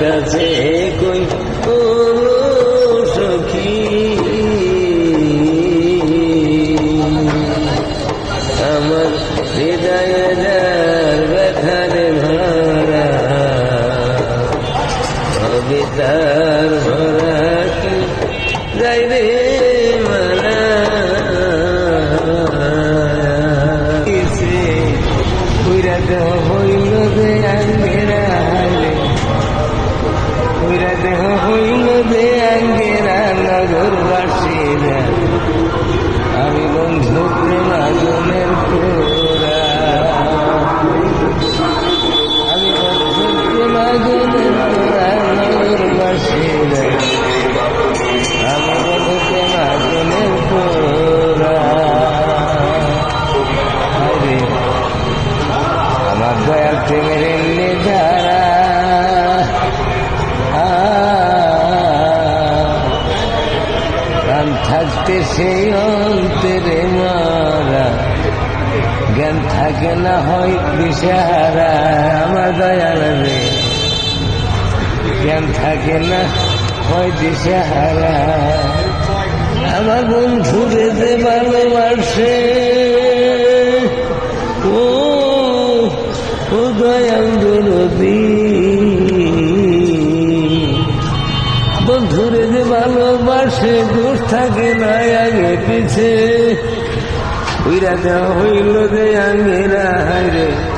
কাছে কই ও সখী। আমার হৃদয় যার ব্যথারে ভরা হবে তার ভরা যাই রে থাকতে সেই অন্তরে মারা। জ্ঞান থাকে না হয় দিশাহারা, আমার দয়াল রে। জ্ঞান থাকে না হয় দিশাহারা। আমার বন্ধু যে ভালোবাসে, ও ও দয়াল দরদী বন্ধুরে যে ভালোবাসে দোষ থাকে না আগে পিছে। উইরা দেওয়া হইল যে আঙ্গেরা রে।